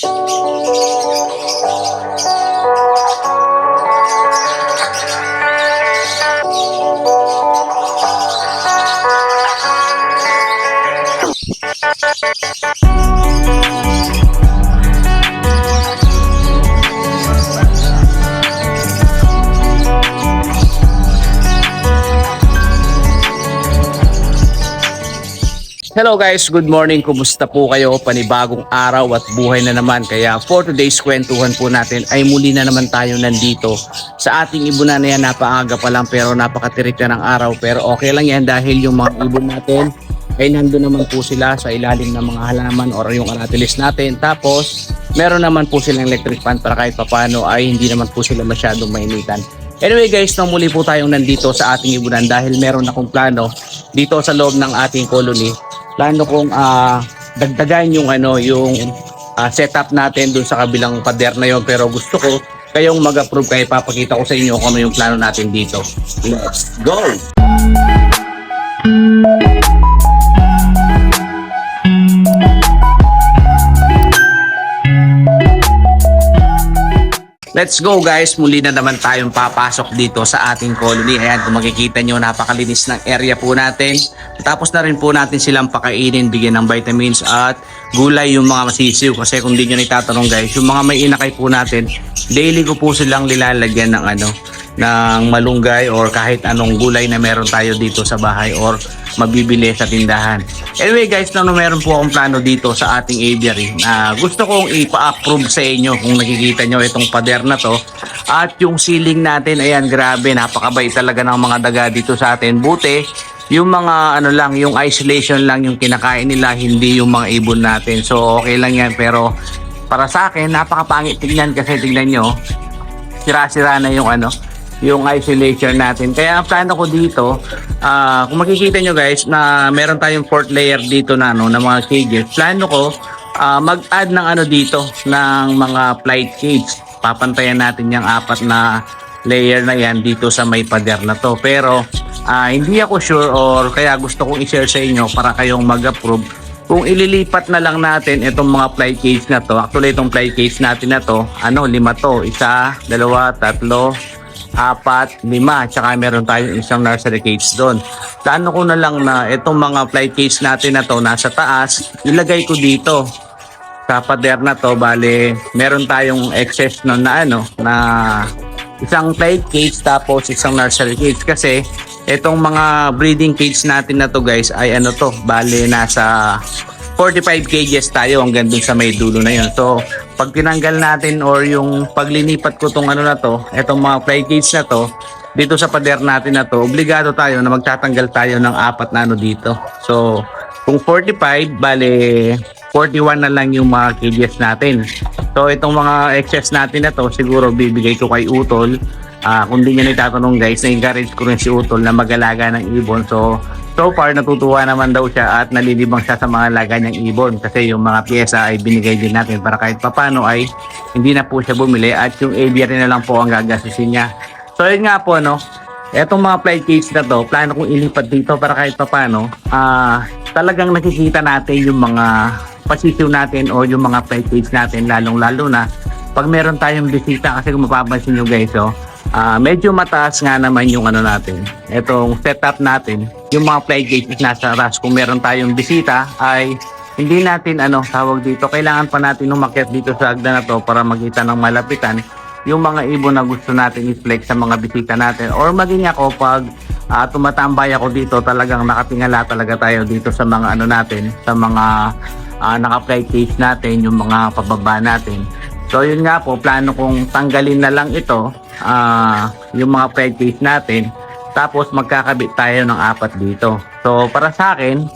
Shh. Hello guys, good morning. Kumusta po kayo? Panibagong araw at buhay na naman. Kaya for today's kwentuhan po natin ay muli na naman tayo nandito sa ating ibunan na yan. Napaaga pa lang pero napakatirik na ng araw. Pero okay lang yan dahil yung mga ibon natin ay nandun naman po sila sa ilalim ng mga halaman or yung aratilis natin. Tapos meron naman po silang electric fan para kahit papano ay hindi naman po sila masyadong mainitan. Anyway guys, nang muli po tayong nandito sa ating ibunan dahil meron akong plano dito sa loob ng ating colony plano kong ah, dagdagan yung ano yung ah, setup natin dun sa kabilang pader na yon pero gusto ko kayong mag-approve kaya papakita ko sa inyo kung ano yung plano natin dito. Let's go! Let's go guys, muli na naman tayong papasok dito sa ating colony. Ayan, kung makikita nyo, napakalinis ng area po natin. Tapos na rin po natin silang pakainin, bigyan ng vitamins at gulay yung mga masisiw. Kasi kung di nyo nitatanong guys, yung mga may inakay po natin, daily ko po silang nilalagyan ng ano, ng malunggay or kahit anong gulay na meron tayo dito sa bahay or mabibili sa tindahan. Anyway guys, no, meron po akong plano dito sa ating aviary na gusto kong ipa-approve sa inyo kung nakikita nyo itong pader na to. At yung ceiling natin, ayan grabe, napakabait talaga ng mga daga dito sa atin. Buti, yung mga ano lang, yung isolation lang yung kinakain nila, hindi yung mga ibon natin. So okay lang yan pero para sa akin, napakapangit tignan kasi tignan nyo, sira-sira na yung ano, yung isolation natin. Kaya ang plano ko dito, ah, kung makikita nyo guys, na meron tayong fourth layer dito na ano, ng mga cages. Plano ko, ah, mag-add ng ano dito, ng mga flight cage. Papantayan natin yung apat na layer na yan dito sa may pader na to. Pero ah, hindi ako sure or kaya gusto kong i-share sa inyo para kayong mag-approve kung ililipat na lang natin itong mga fly cage na to, actually itong fly cage natin na to, ano, lima to, isa, dalawa, tatlo, apat, lima, tsaka meron tayong isang nursery cage doon. Plano ko na lang na itong mga fly cage natin na to nasa taas, ilagay ko dito sa pader na to, bale, meron tayong excess nun na ano, na isang fly cage tapos isang nursery cage kasi itong mga breeding cage natin na to guys ay ano to, bale nasa 45 kgs tayo hanggang dun sa may dulo na yun. So, pag tinanggal natin or yung paglinipat ko tong ano na to, etong mga fly cage na to, dito sa pader natin na to, obligado tayo na magtatanggal tayo ng apat na ano dito. So, kung 45, bale 41 na lang yung mga kgs natin. So, itong mga excess natin na to, siguro bibigay ko kay Utol. Ah, kung di nyo nitatanong guys, na-encourage ko rin si Utol na mag-alaga ng ibon. So, so far natutuwa naman daw siya at nalilibang siya sa mga alaga niyang ibon kasi yung mga pyesa ay binigay din natin para kahit papano ay hindi na po siya bumili at yung aviary na lang po ang gagastusin niya. So, yun nga po, no? Etong mga flight cage na to, plano kong ilipat dito para kahit papano, ah, talagang nakikita natin yung mga pasisiw natin o yung mga flight cage natin lalong-lalo na pag meron tayong bisita kasi kung mapapansin nyo guys, oh, ah, medyo mataas nga naman yung ano natin. Itong setup natin, yung mga flight cages nasa ras kung meron tayong bisita ay hindi natin ano tawag dito, kailangan pa natin umakyat dito sa agda na to para makita ng malapitan. Yung mga ibon na gusto natin i-flex sa mga bisita natin. Or maging ako pag ah, tumatambay ako dito talagang nakatingala talaga tayo dito sa mga ano natin sa mga uh, naka-flight cage natin yung mga pababa natin so yun nga po plano kong tanggalin na lang ito ah, yung mga cage natin. Tapos magkakabit tayo ng apat dito. So para sa akin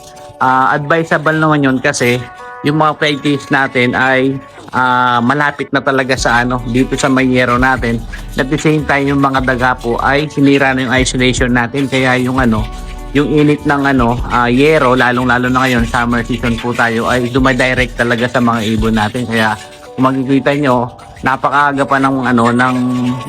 ah, advisable naman yun kasi yung mga cage natin ay ah, malapit na talaga sa ano dito sa Mayero natin. At the same time yung mga daga po ay sinira na yung isolation natin. Kaya yung ano yung init ng ano ah, yero lalong lalo na ngayon summer season po tayo ay dumadirect talaga sa mga ibon natin. Kaya kung makikita nyo napakaaga pa ng ano ng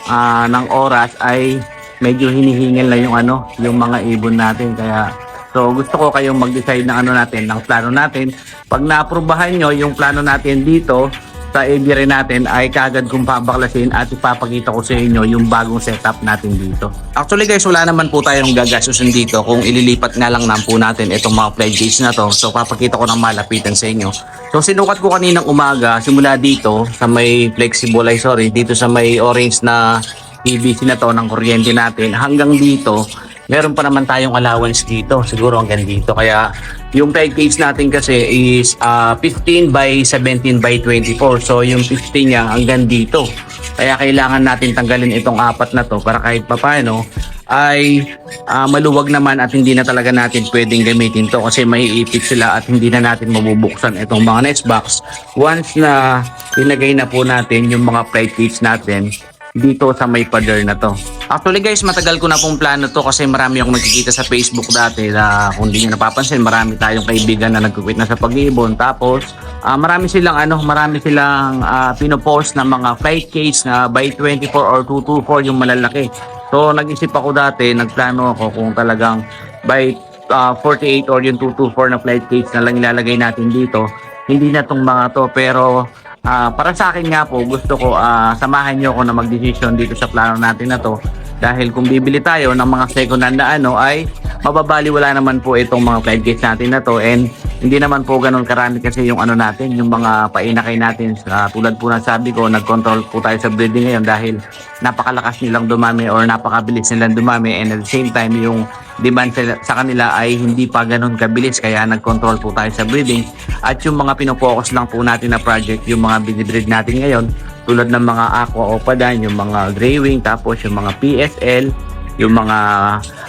ah, ng oras ay medyo hinihingil na yung ano yung mga ibon natin kaya So gusto ko kayong mag-decide ng ano natin, ng plano natin. Pag naaprubahan nyo yung plano natin dito, sa aviary natin ay kagad kong pabaklasin at ipapakita ko sa inyo yung bagong setup natin dito. Actually guys, wala naman po tayong gagastusin dito kung ililipat nga lang po natin itong mga gauge na to. So papakita ko ng malapitan sa inyo. So sinukat ko kaninang umaga simula dito sa may flexible sorry dito sa may orange na PVC na to ng kuryente natin hanggang dito meron pa naman tayong allowance dito siguro hanggang dito kaya yung flight gauge natin kasi is ah, 15 by 17 by 24 so yung 15 niya hanggang dito. Kaya kailangan natin tanggalin itong apat na to para kahit papano ay ah, maluwag naman at hindi na talaga natin pwedeng gamitin to kasi may ipit sila at hindi na natin mabubuksan itong mga nest box. Once na ilagay na po natin yung mga flight gauge natin dito sa may pader na to. Actually guys, matagal ko na pong plano to kasi marami akong nakikita sa Facebook dati na kung hindi nyo napapansin, marami tayong kaibigan na nagkukwit na sa pag-iibon. Tapos, ah, marami silang ano, marami silang ah, pinopost na mga flight cage na by 24 or 224 yung malalaki. So, nag-isip ako dati, nagplano ako kung talagang by ah, 48 or yung 224 na flight cage na lang ilalagay natin dito. Hindi na tong mga to pero Ah, para sa akin nga po, gusto ko ah, samahan niyo ako na mag-decision dito sa plano natin na to. Dahil kung bibili tayo ng mga second hand na ano ay mababaliwala naman po itong mga flight gates natin na to and hindi naman po ganun karami kasi yung ano natin, yung mga painakay natin sa tulad po ng sabi ko, nag-control po tayo sa breeding ngayon dahil napakalakas nilang dumami or napakabilis nilang dumami and at the same time yung demand sa, kanila ay hindi pa ganun kabilis kaya nag-control po tayo sa breeding. At yung mga pinopokus lang po natin na project yung mga binibreed natin ngayon tulad ng mga aqua opadan yung mga gray wing tapos yung mga PSL yung mga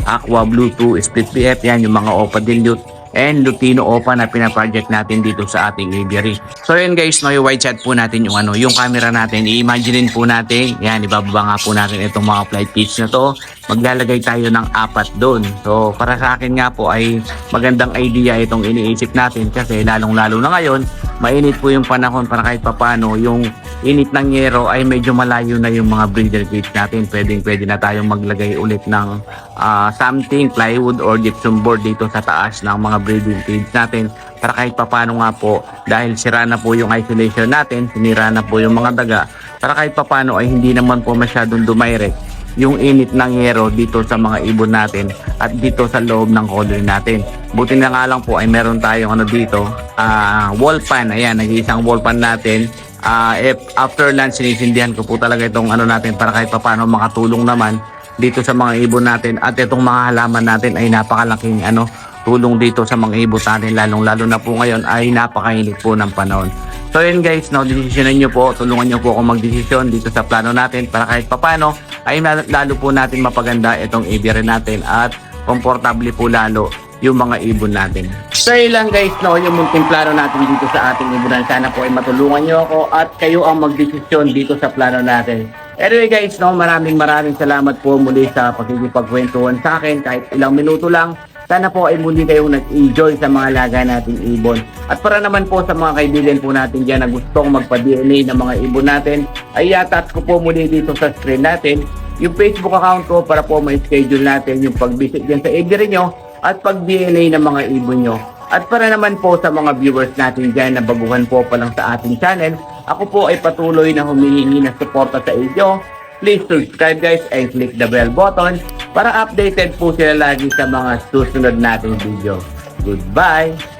aqua bluetooth split PF yan yung mga opa dilute and Lutino Opa na pinaproject natin dito sa ating aviary. So yun guys, no, yung wide shot po natin yung ano, yung camera natin. I-imaginein po natin, yan, ibababa nga po natin itong mga flight cage na to. Maglalagay tayo ng apat doon. So para sa akin nga po ay magandang idea itong iniisip natin kasi lalong-lalo na ngayon, mainit po yung panahon para kahit papano yung init ng yero ay medyo malayo na yung mga breeder cage natin. Pwedeng pwede na tayong maglagay ulit ng ah, something, plywood or gypsum board dito sa taas ng mga breeding cage natin para kahit papano nga po dahil sira na po yung isolation natin, sinira na po yung mga daga para kahit papano ay hindi naman po masyadong dumirect yung init ng yero dito sa mga ibon natin at dito sa loob ng colony natin. Buti na nga lang po ay meron tayong ano dito, ah wall fan. Ayan, nag-iisang wall fan natin. Ah, if after lunch sinisindihan ko po talaga itong ano natin para kahit papano makatulong naman dito sa mga ibon natin at itong mga halaman natin ay napakalaking ano tulong dito sa mga ibon natin lalong lalo na po ngayon ay napakainit po ng panahon. So yun guys, no, desisyonan nyo po, tulungan nyo po ako magdesisyon dito sa plano natin para kahit papano ay lalo po natin mapaganda itong aviary natin at komportable po lalo yung mga ibon natin. So lang guys, no, yung munting plano natin dito sa ating ibunan. Sana po ay matulungan nyo ako at kayo ang magdesisyon dito sa plano natin. Anyway guys, no, maraming maraming salamat po muli sa pagkikipagkwentuhan sa akin kahit ilang minuto lang. Sana po ay muli kayong nag-enjoy sa mga laga nating ibon. At para naman po sa mga kaibigan po natin dyan na gustong magpa-DNA ng mga ibon natin, ay attach ko po muli dito sa screen natin yung Facebook account ko para po may schedule natin yung pag-visit dyan sa aviary nyo at pag-DNA ng mga ibon nyo. At para naman po sa mga viewers natin dyan na baguhan po pa lang sa ating channel, ako po ay patuloy na humihingi ng suporta sa inyo. Please subscribe guys and click the bell button para updated po sila lagi sa mga susunod nating video. Goodbye!